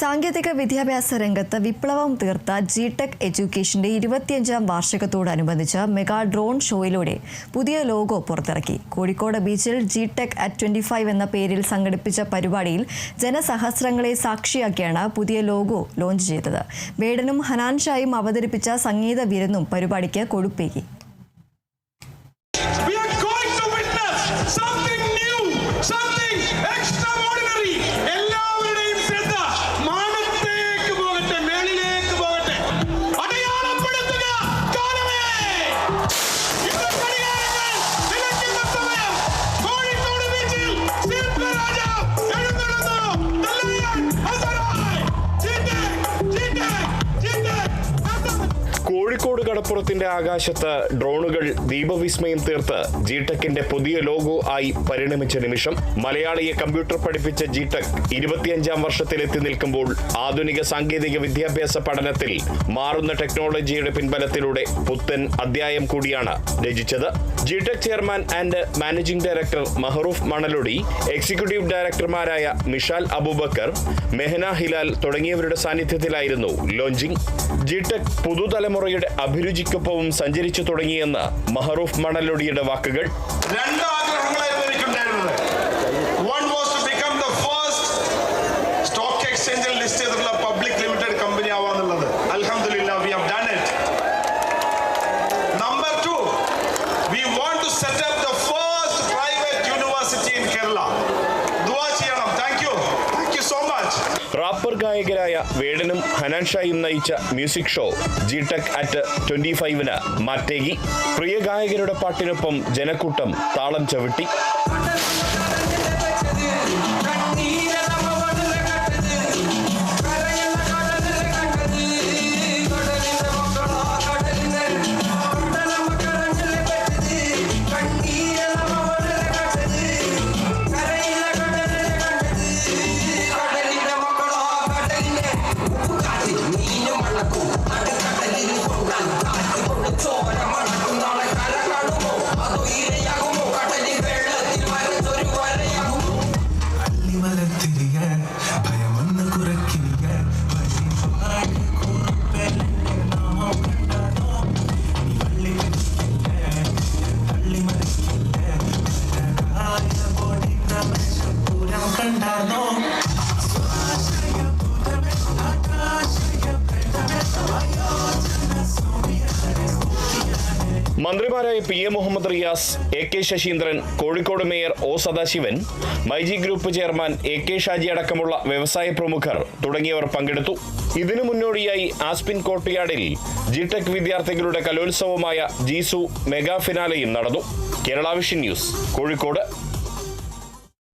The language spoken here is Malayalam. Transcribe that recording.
സാങ്കേതിക വിദ്യാഭ്യാസ രംഗത്ത് വിപ്ലവം തീർത്ത ജി ടെക് എഡ്യൂക്കേഷന്റെ ഇരുപത്തിയഞ്ചാം വാർഷികത്തോടനുബന്ധിച്ച് മെഗാ ഡ്രോൺ ഷോയിലൂടെ പുതിയ ലോഗോ പുറത്തിറക്കി. കോഴിക്കോട് ബീച്ചിൽ G tech at twenty five എന്ന പേരിൽ സംഘടിപ്പിച്ച പരിപാടിയിൽ ജനസഹസ്രങ്ങളെ സാക്ഷിയാക്കിയാണ് പുതിയ ലോഗോ ലോഞ്ച് ചെയ്തത്. വേടനും ഹനാൻഷായും അവതരിപ്പിച്ച സംഗീത വിരുന്നും പരിപാടിക്ക് കൊഴുപ്പേകി. കോഴിക്കോട് കടപ്പുറത്തിന്റെ ആകാശത്ത് ഡ്രോണുകൾ ദീപവിസ്മയം തീർത്ത് ജിടെക്കിന്റെ പുതിയ ലോഗോ ആയി പരിണമിച്ച നിമിഷം മലയാളിയെ കമ്പ്യൂട്ടർ പഠിപ്പിച്ച ജിടെക് ഇരുപത്തിയഞ്ചാം വർഷത്തിലെത്തി നിൽക്കുമ്പോൾ ആധുനിക സാങ്കേതിക വിദ്യാഭ്യാസ പഠനത്തിൽ മാറുന്ന ടെക്നോളജിയുടെ പിൻബലത്തിലൂടെ പുത്തൻ അധ്യായം കൂടിയാണ് രചിച്ചത്. G Tech chairman and managing director Mahroof Manalodi executive ഡയറക്ടർമാരായ Mishal Abubakar Mehana Hilal തുടങ്ങിയവരുടെ സാന്നിധ്യത്തിലായിരുന്നു ലോഞ്ചിംഗ് ജിടെക് പുതുതലമുറയുടെ അഭിരുചിക്കൊപ്പവും സഞ്ചരിച്ചു തുടങ്ങിയെന്ന് മഹറൂഫ് മണലൊടിയുടെ വാക്കുകൾ. പബ്ലിക് റാപ്പർ ഗായകരായ വേടനും ഹനാൻ ഷായും നയിച്ച music show G Tech at twenty ഫൈവിന് മാറ്റേകി. പ്രിയ ഗായകരുടെ പാട്ടിനൊപ്പം ജനക്കൂട്ടം താളം ചവിട്ടി. അല്ലിമലത്തിരിക ഭയമൊന്ന് കുറയ്ക്കുക വഴിപാട് കുറുപ്പലന്റെ നാമം കണ്ടതോ നീ വള്ളി മരിക്കില്ല വള്ളി മരിക്കില്ല വരനായ ബോഡി പ്രവേശപുരം കണ്ടതോ മന്ത്രിമാരായ P A Muhammad Riyas A K Saseendran Kozhikode mayor O Sadasivan MyG group chairman A K Shaji അടക്കമുള്ള വ്യവസായ പ്രമുഖർ തുടങ്ങിയവർ പങ്കെടുത്തു. ഇതിനു മുന്നോടിയായി ആസ്പിൻ കോർട്ട്യാർഡിൽ ജി ടെക് വിദ്യാർത്ഥികളുടെ കലോത്സവമായ ജീസു മെഗാ ഫിനാലയും നടന്നു. Kerala vision news Kozhikode.